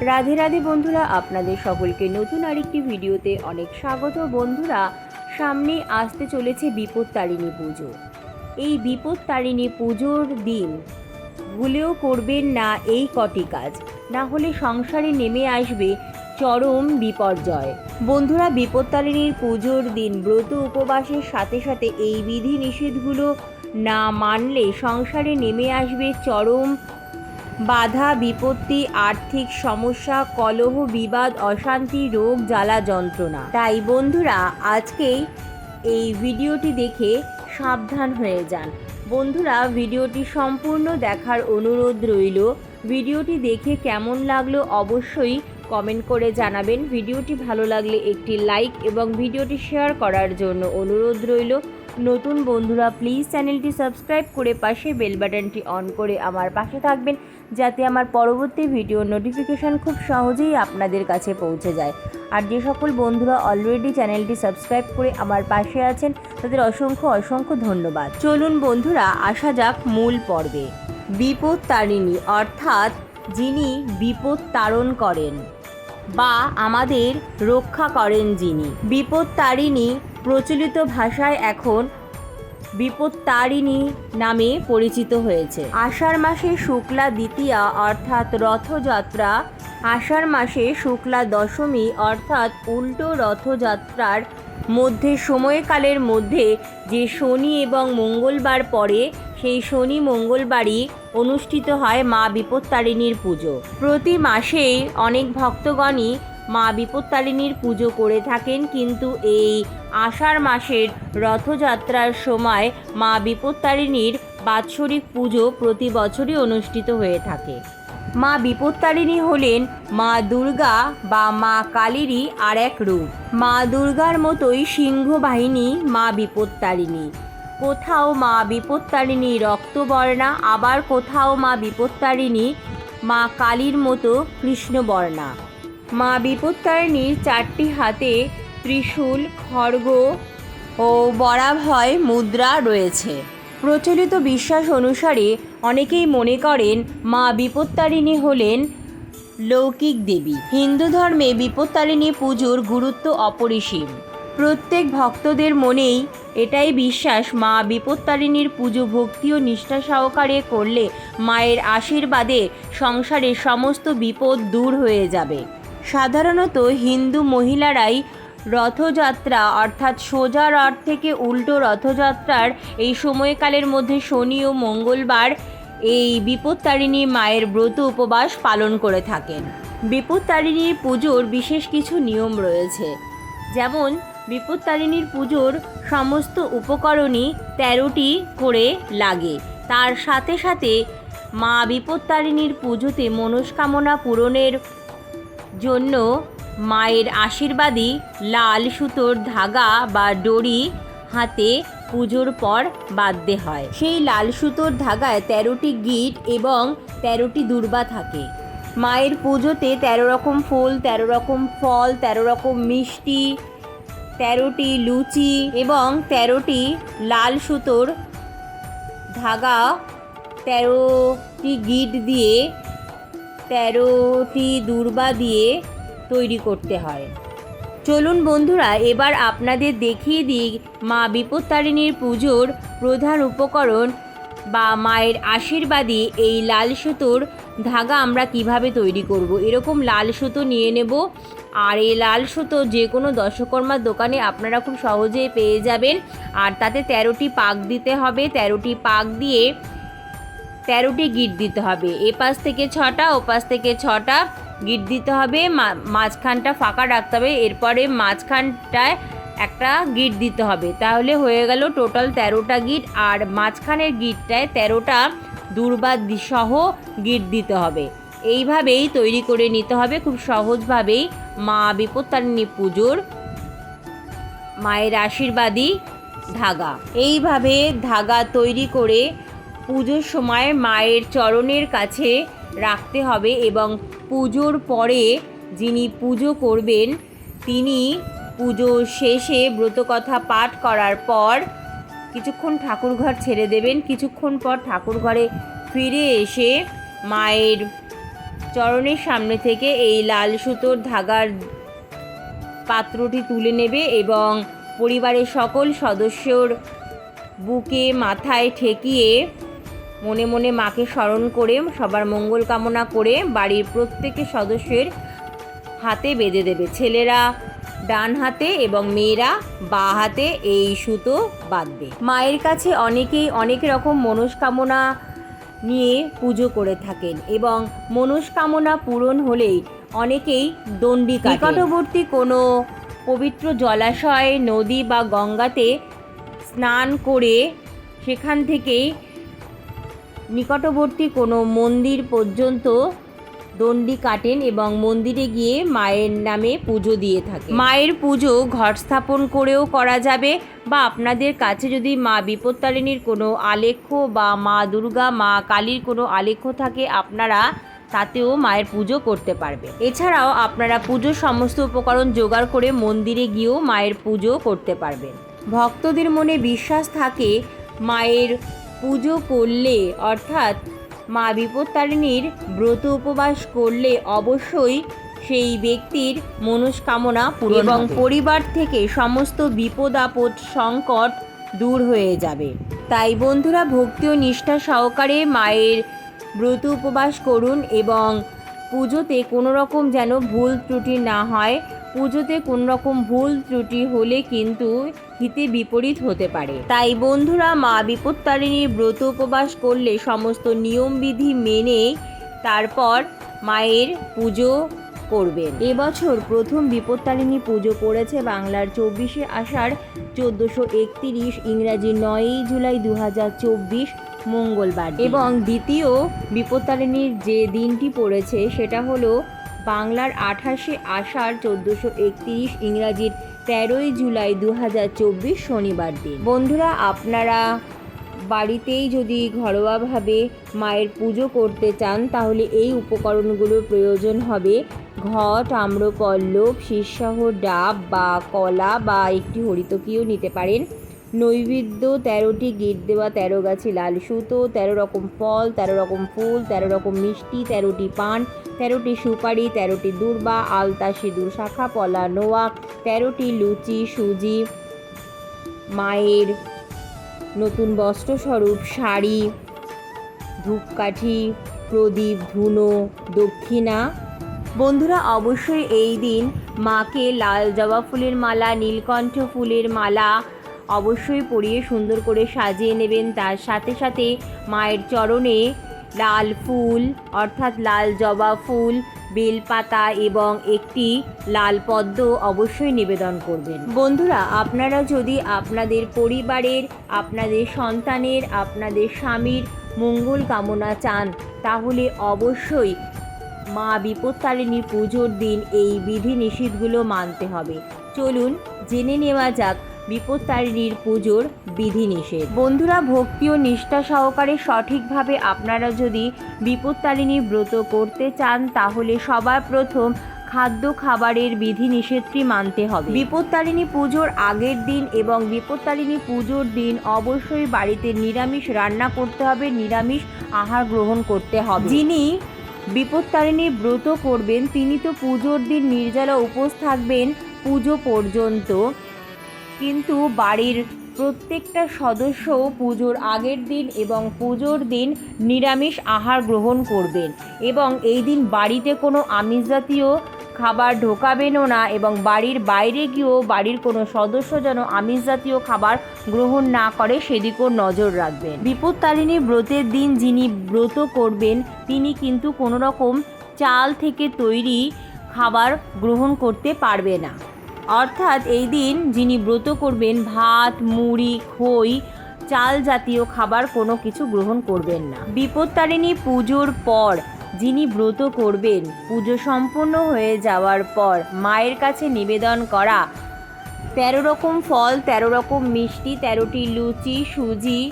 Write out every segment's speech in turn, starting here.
রাধে রাধে বন্ধুরা, আপনাদের সকলকে নতুন আরেকটি ভিডিওতে অনেক স্বাগত বন্ধুরা। সামনে আসতে চলেছে বিপত্তারিণী পুজো। এই বিপত্তারিণী পুজোর দিন ভুলেও করবেন না এই কটি কাজ। না হলে সংসারে নেমে আসবে চরম বিপর্যয়। বন্ধুরা, বিপত্তারিণীর পুজোর দিন ব্রত উপবাসের সাথে সাথে এই বিধি নিষেধগুলো না মানলে সংসারে নেমে আসবে চরম বাধা, বিপত্তি, আর্থিক সমস্যা, কলহ, বিবাদ, অশান্তি, রোগ, জ্বালা, যন্ত্রণা। তাই বন্ধুরা, আজকেই এই ভিডিওটি দেখে সাবধান হয়ে যান। বন্ধুরা, ভিডিওটি সম্পূর্ণ দেখার অনুরোধ রইল। ভিডিওটি দেখে কেমন লাগল অবশ্যই কমেন্ট করে জানাবেন। ভিডিওটি ভালো লাগলে একটি লাইক এবং ভিডিওটি শেয়ার করার জন্য অনুরোধ রইল। নতুন বন্ধুরা প্লিজ চ্যানেলটি সাবস্ক্রাইব করে পাশে বেল বাটনটি অন করে আমার পাশে থাকবেন, যাতে আমার পরবর্তী ভিডিও নোটিফিকেশান খুব সহজেই আপনাদের কাছে পৌঁছে যায়। আর যে সকল বন্ধুরা অলরেডি চ্যানেলটি সাবস্ক্রাইব করে আমার পাশে আছেন, তাদের অসংখ্য অসংখ্য ধন্যবাদ। চলুন বন্ধুরা, আসা যাক মূল পর্বে। বিপদ তারিণী, অর্থাৎ যিনি বিপদ তারণ করেন বা আমাদের রক্ষা করেন যিনি। বিপদ তারিণী প্রচলিত ভাষায় এখন বিপত্তারিণী নামে পরিচিত হয়েছে। আষাঢ় মাসে শুক্লা দ্বিতীয়া অর্থাৎ রথযাত্রা। আষাঢ় মাসে শুক্লা দশমী অর্থাৎ উল্টো রথযাত্রার মধ্যে, সময়কালের মধ্যে যে শনি এবং মঙ্গলবার পরে সেই শনি মঙ্গলবারই অনুষ্ঠিত হয় মা বিপত্তারিণীর পুজো। প্রতি মাসেই অনেক ভক্তগণই মা বিপত্তারিণীর পুজো করে থাকেন, কিন্তু এই আষাঢ় মাসের রথযাত্রার সময় মা বিপত্তারিণীর বাৎসরিক পুজো প্রতি বছরই অনুষ্ঠিত হয়ে থাকে। মা বিপত্তারিণী হলেন মা দুর্গা বা মা কালীরই আর এক রূপ। মা দুর্গার মতোই সিংহ বাহিনী মা বিপত্তারিণী কোথাও মা বিপত্তারিণী রক্তবর্ণা, আবার কোথাও মা বিপত্তারিণী মা কালীর মতো কৃষ্ণবর্ণা। মা বিপত্তারিণীর চারটি হাতে ত্রিশূল, খড়গ ও বরাভয় মুদ্রা রয়েছে। প্রচলিত বিশ্বাস অনুসারে অনেকেই মনে করেন মা বিপত্তারিণী হলেন লৌকিক দেবী। হিন্দু ধর্মে বিপত্তারিণী পুজোর গুরুত্ব অপরিসীম। প্রত্যেক ভক্তদের মনেই এটাই বিশ্বাস মা বিপত্তারিণীর পুজো ভক্তি ও নিষ্ঠা সহকারে করলে মায়ের আশীর্বাদে সংসারের সমস্ত বিপদ দূর হয়ে যাবে। সাধারণত হিন্দু মহিলারাই রথযাত্রা, অর্থাৎ সোজা রথ থেকে উল্টো রথযাত্রার এই সময়কালের মধ্যে শনি ও মঙ্গলবার এই বিপত্তারিণী মায়ের ব্রত উপবাস পালন করে থাকেন। বিপত্তারিণীর পুজোর বিশেষ কিছু নিয়ম রয়েছে। যেমন, বিপত্তারিণীর পুজোর সমস্ত উপকরণই তেরোটি করে লাগে। তার সাথে সাথে মা বিপত্তারিণীর পুজোতে মনস্কামনা পূরণের জন্য মায়ের আশীর্বাদী লাল সুতোর ধাগা বা ডরি হাতে পুজোর পর বাঁধতে হয়। সেই লাল সুতোর ধাগায় তেরোটি গিট এবং তেরোটি দুর্বা থাকে। মায়ের পুজোতে তেরো রকম ফুল, তেরো রকম ফল, তেরো রকম মিষ্টি, তেরোটি লুচি এবং তেরোটি লাল সুতোর ধাগা, তেরোটি গিট দিয়ে তেরোটি দুর্বা দিয়ে তৈরি করতে হয়। চলুন বন্ধুরা, এবার আপনাদের দেখিয়ে দিই মা বিপত্তারিণীর পুজোর প্রধান উপকরণ বা মায়ের আশীর্বাদী এই লাল সুতোর ধাগা আমরা কীভাবে তৈরি করব। এরকম লাল সুতো নিয়ে নেব, আর এই লাল সুতো যে কোনো দশকর্মার দোকানে আপনারা খুব সহজেই পেয়ে যাবেন। আর তাতে তেরোটি পাক দিতে হবে। তেরোটি পাক দিয়ে তেরোটি গিট দিতে হবে। এ পাশ থেকে ছটা ও পাশ থেকে ছটা গিট দিতে হবে। মাঝখানটা ফাঁকা রাখতে হবে। এরপরে মাঝখানটায় একটা গিট দিতে হবে। তাহলে হয়ে গেল টোটাল তেরোটা গিট। আর মাঝখানের গিটটায় তেরোটা দুর্বাদ সহ গিট দিতে হবে। এইভাবেই তৈরি করে নিতে হবে। খুব সহজভাবেই মা বিপত্তারিণী পুজোর মায়ের আশীর্বাদী ধাগা। এইভাবে ধাগা তৈরি করে পুজোর সময় মায়ের চরণের কাছে রাখতে হবে এবং পুজোর পরে যিনি পুজো করবেন, তিনি পুজো শেষে ব্রতকথা পাঠ করার পর কিছুক্ষণ ঠাকুরঘর ছেড়ে দেবেন। কিছুক্ষণ পর ঠাকুরঘরে ফিরে এসে মায়ের চরণের সামনে থেকে এই লাল সুতোর ধাগার পাত্রটি তুলে নেবে এবং পরিবারের সকল সদস্যর বুকে মাথায় ঠেকিয়ে মনে মনে মাকে স্মরণ করে সবার মঙ্গল কামনা করে বাড়ির প্রত্যেকের সদস্যের হাতে বেঁধে দেবে। ছেলেরা ডান হাতে এবং মেয়েরা বা হাতে এই সুতো বাঁধবে। মায়ের কাছে অনেকেই অনেক রকম মনস্কামনা নিয়ে পুজো করে থাকেন এবং মনস্কামনা পূরণ হলেই অনেকেই দণ্ডি নিকটবর্তী কোনো পবিত্র জলাশয়, নদী বা গঙ্গাতে স্নান করে সেখান থেকেই নিকটবর্তী কোনো মন্দির পর্যন্ত দণ্ডি কাটেন এবং মন্দিরে গিয়ে মায়ের নামে পুজো দিয়ে থাকে মায়ের পুজো ঘট স্থাপন করেও করা যাবে বা আপনাদের কাছে যদি মা বিপত্তারিণীর কোনো আলেখ্য বা মা দুর্গা, মা কালীর কোনো আলেখ্য থাকে, আপনারা তাতেও মায়ের পুজো করতে পারবে এছাড়াও আপনারা পুজোর সমস্ত উপকরণ জোগাড় করে মন্দিরে গিয়েও মায়ের পুজো করতে পারবেন। ভক্তদের মনে বিশ্বাস থাকে মায়ের পুজো করলে অর্থাৎ মা বিপত্তারিণীর ব্রত উপবাস করলে অবশ্যই সেই ব্যক্তির মনস্কামনা পূরণ এবং পরিবার থেকে সমস্ত বিপদ আপদ সংকট দূর হয়ে যাবে। তাই বন্ধুরা ভক্তি ও নিষ্ঠা সহকারে মায়ের ব্রত উপবাস করুন এবং পুজোতে কোনো রকম যেন ভুল ত্রুটি না হয়। পুজোতে কোনো রকম ভুল ত্রুটি হলে কিন্তু হিতে বিপরীত হতে পারে। তাই বন্ধুরা, মা বিপত্তারিণীর ব্রত উপবাস করলে সমস্ত নিয়মবিধি মেনে তারপর মায়ের পুজো করবেন। এবছর প্রথম বিপত্তারিণী পুজো পড়েছে বাংলার চব্বিশে আষাঢ় চোদ্দোশো একতিরিশ, ইংরাজি নয়ই জুলাই দু হাজার চব্বিশ, মঙ্গলবার এবং দ্বিতীয় বিপত্তারিণীর যে দিনটি পড়েছে সেটা হলো বাংলার আঠাশে আষাঢ় চোদ্দোশো একতিরিশ ইংরাজির তেরোই জুলাই দু হাজার চব্বিশ শনিবার দিন। বন্ধুরা, আপনারা বাড়িতেই যদি ঘরোয়াভাবে মায়ের পুজো করতে চান, তাহলে এই উপকরণগুলোর প্রয়োজন হবে ঘট, আম্রপল্লব শীর্ষাহ ডাব বা কলা বা একটি হরিতকিও নিতে পারেন। নৈবেদ্য, তেরোটি গিট দেওয়া, তেরো গাছি লাল সুতো, তেরো রকম ফল, তেরো রকম ফুল, তেরো রকম মিষ্টি, তেরোটি পান, তেরোটি সুপারি, তেরোটি দূর্বা, আলতা সিঁদুর শাখা, পলা নোয়া, তেরোটি লুচি, সুজি, মায়ের নতুন বস্ত্রস্বরূপ, শাড়ি, ধূপকাঠি, প্রদীপ, ধুনো, দক্ষিণা। বন্ধুরা, অবশ্যই এই দিন মাকে লাল জবা ফুলের মালা, নীলকণ্ঠ ফুলের মালা অবশ্যই পরিয়ে সুন্দর করে সাজিয়ে নেবেন। তার সাথে সাথে মায়ের চরণে লাল ফুল, অর্থাৎ লাল জবা ফুল, বেলপাতা এবং একটি লাল পদ্ম অবশ্যই নিবেদন করবেন। বন্ধুরা, আপনারা যদি আপনাদের পরিবারের, আপনাদের সন্তানের, আপনাদের স্বামীর মঙ্গল কামনা চান, তাহলে অবশ্যই মা বিপত্তারিণী পুজোর দিন এই বিধি নিষেধগুলো মানতে হবে। চলুন, জেনে নেওয়া যাক বিপত্তারিণীর পুজোর বিধিনিষেধ। বন্ধুরা, ভক্তি ও নিষ্ঠা সহকারে সঠিকভাবে আপনারা যদি বিপত্তারিণী ব্রত করতে চান, তাহলে সবার প্রথম খাদ্য খাবারের বিধিনিষেধটি মানতে হবে। বিপত্তারিণী পুজোর আগের দিন এবং বিপত্তারিণী পুজোর দিন অবশ্যই বাড়িতে নিরামিষ রান্না করতে হবে, নিরামিষ আহার গ্রহণ করতে হবে। যিনি বিপত্তারিণী ব্রত করবেন, তিনি তো পুজোর দিন নির্জলা উপোস থাকবেন পুজো পর্যন্ত। কিন্তু বাড়ির প্রত্যেকটা সদস্য পুজোর আগের দিন এবং পুজোর দিন নিরামিষ আহার গ্রহণ করবেন এবং এই দিন বাড়িতে কোনো আমিষ জাতীয় খাবার ঢোকাবেনও না এবং বাড়ির বাইরে গিয়েও বাড়ির কোনো সদস্য যেন আমিষ জাতীয় খাবার গ্রহণ না করে সেদিকেও নজর রাখবেন। বিপত্তারিণী ব্রতের দিন যিনি ব্রত করবেন, তিনি কিন্তু কোনো রকম চাল থেকে তৈরি খাবার গ্রহণ করতে পারবে না। অর্থাৎ এই দিন যিনি ব্রত করবেন, ভাত, মুড়ি, খই, চাল জাতীয় খাবার কোনো কিছু গ্রহণ করবেন না। বিপত্তারিণী পুজোর পর যিনি ব্রত করবেন, পুজো সম্পূর্ণ হয়ে যাওয়ার পর মায়ের কাছে নিবেদন করা, তেরো রকম ফল, তেরো রকম মিষ্টি, তেরোটি লুচি, সুজি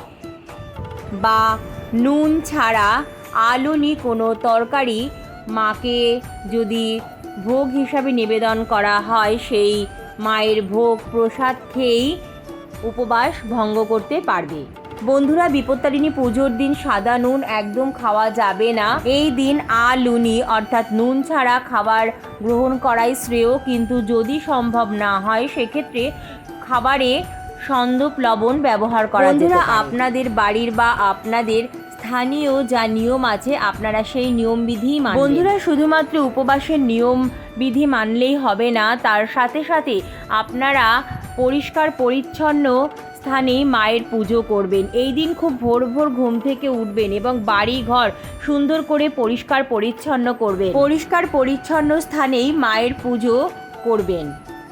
বা নুন ছাড়া আলুনি কোনো তরকারি মাকে যদি ভোগ হিসাবে নিবেদন করা হয়, সেই মায়ের ভোগ প্রসাদ খেয়েই উপবাস ভঙ্গ করতে পারবে। বন্ধুরা, বিপত্তারিণী পুজোর দিন সাদা নুন একদম খাওয়া যাবে না। এই দিন আলুনি, অর্থাৎ নুন ছাড়া খাবার গ্রহণ করাই শ্রেয়, কিন্তু যদি সম্ভব না হয়, সেক্ষেত্রে খাবারে সন্দপ লবণ ব্যবহার করা বন্ধুরা, আপনাদের বাড়ির বা আপনাদের স্থানীয় যা নিয়ম আছে, আপনারা সেই নিয়মবিধি মানবেন। বন্ধুরা, শুধুমাত্র উপবাসের নিয়ম বিধি মানলেই হবে না, তার সাথে সাথে আপনারা পরিষ্কার, পরিচ্ছন্ন স্থানে মায়ের পুজো করবেন। এই দিন খুব ভোর ভোর ঘুম থেকে উঠবেন এবং বাড়ি ঘর সুন্দর করে পরিষ্কার, পরিচ্ছন্ন করবেন। পরিষ্কার, পরিচ্ছন্ন স্থানেই মায়ের পুজো করবেন।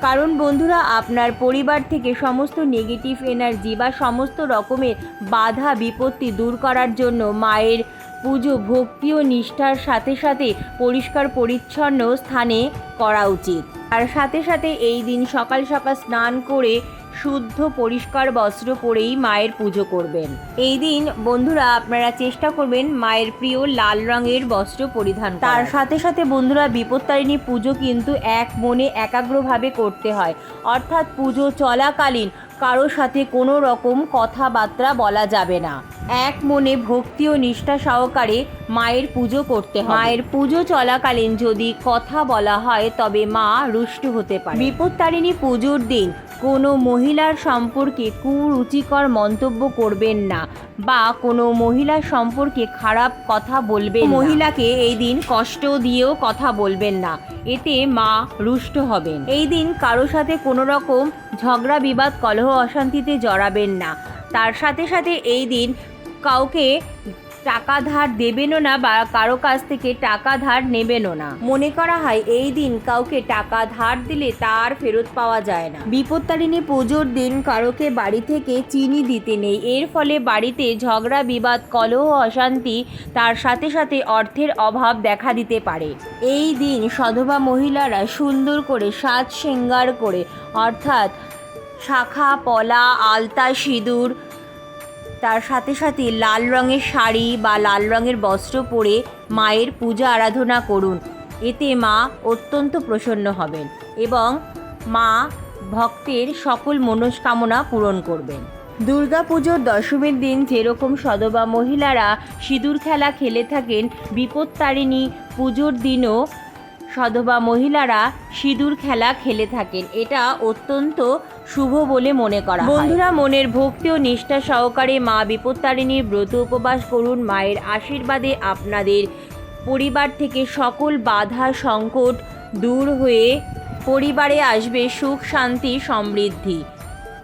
কারণ বন্ধুরা, আপনার পরিবার থেকে সমস্ত নেগেটিভ এনার্জি বা সমস্ত রকমের বাধা, বিপত্তি দূর করার জন্য মায়ের পুজো, ভক্তি ও নিষ্ঠার সাথে সাথে পরিষ্কার, পরিচ্ছন্ন স্থানে করা উচিত। আর সাথে সাথে এই দিন সকাল সকাল স্নান করে শুদ্ধ পরিষ্কার বস্ত্র পরেই মায়ের পুজো করবেন। এই দিন বন্ধুরা আপনারা চেষ্টা করবেন মায়ের প্রিয় লাল রঙের বস্ত্র পরিধান তার সাথে সাথে বন্ধুরা বিপত্তারিণী পুজো কিন্তু এক মনে একাগ্রভাবে করতে হয়। অর্থাৎ পুজো চলাকালীন কারোর সাথে কোনো রকম কথাবার্তা বলা যাবে না। এক মনে ভক্তি ও নিষ্ঠা সহকারে মায়ের পুজো করতে হয় মায়ের পুজো চলাকালীন যদি কথা বলা হয় তবে মা রুষ্ট হতে পারে বিপত্তারিণী পুজোর দিন কোনো মহিলার সম্পর্কে কুরুচিকর মন্তব্য করবেন না বা কোনো মহিলার সম্পর্কে খারাপ কথা বলবেন মহিলাকে এই দিন কষ্ট দিয়েও কথা বলবেন না। এতে মা রুষ্ট হবেন। এই দিন কারও সাথে কোনো রকম ঝগড়া, বিবাদ, কলহ, অশান্তিতে জড়াবেন না। তার সাথে সাথে এই দিন কাউকে টাকা ধার দেবেনও না বা কারও কাছ থেকে টাকা ধার নেবেনও না। মনে করা হয়, এই দিন কাউকে টাকা ধার দিলে তার ফেরত পাওয়া যায় না। বিপত্তারিণী পুজোর দিন কারোকে বাড়ি থেকে চিনি দিতে নেই। এর ফলে বাড়িতে ঝগড়া, বিবাদ, কলহ, অশান্তি তার সাথে সাথে অর্থের অভাব দেখা দিতে পারে। এই দিন সধবা মহিলারা সুন্দর করে সাজ শৃঙ্গার করে, অর্থাৎ শাখা, পলা, আলতা, সিঁদুর তার সাথে সাথে লাল রঙের শাড়ি বা লাল রঙের বস্ত্র পরে মায়ের পূজা আরাধনা করুন। এতে মা অত্যন্ত প্রসন্ন হবেন এবং মা ভক্তের সকল মনস্কামনা পূরণ করবেন। দুর্গা পুজোর দশমীর দিন যেরকম সদবা মহিলারা সিঁদুর খেলা খেলে থাকেন, বিপত্তারিণী পুজোর দিনও সধবা মহিলারা সিঁদুর খেলা খেলে থাকেন। এটা অত্যন্ত শুভ বলে মনে করা বন্ধুরা, মনের ভক্তি ও নিষ্ঠা সহকারে মা বিপত্তারিণীর ব্রত উপবাস করুন। মায়ের আশীর্বাদে আপনাদের পরিবার থেকে সকল বাধা সংকট দূর হয়ে পরিবারে আসবে সুখ, শান্তি, সমৃদ্ধি।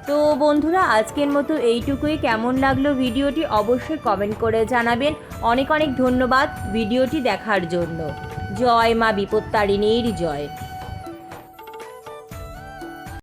তো বন্ধুরা, আজকের মতো এইটুকুই। কেমন লাগল ভিডিওটি অবশ্যই কমেন্ট করে জানাবেন। অনেক অনেক ধন্যবাদ ভিডিওটি দেখার জন্য। জয় মা বিপত্তারিণীর জয়।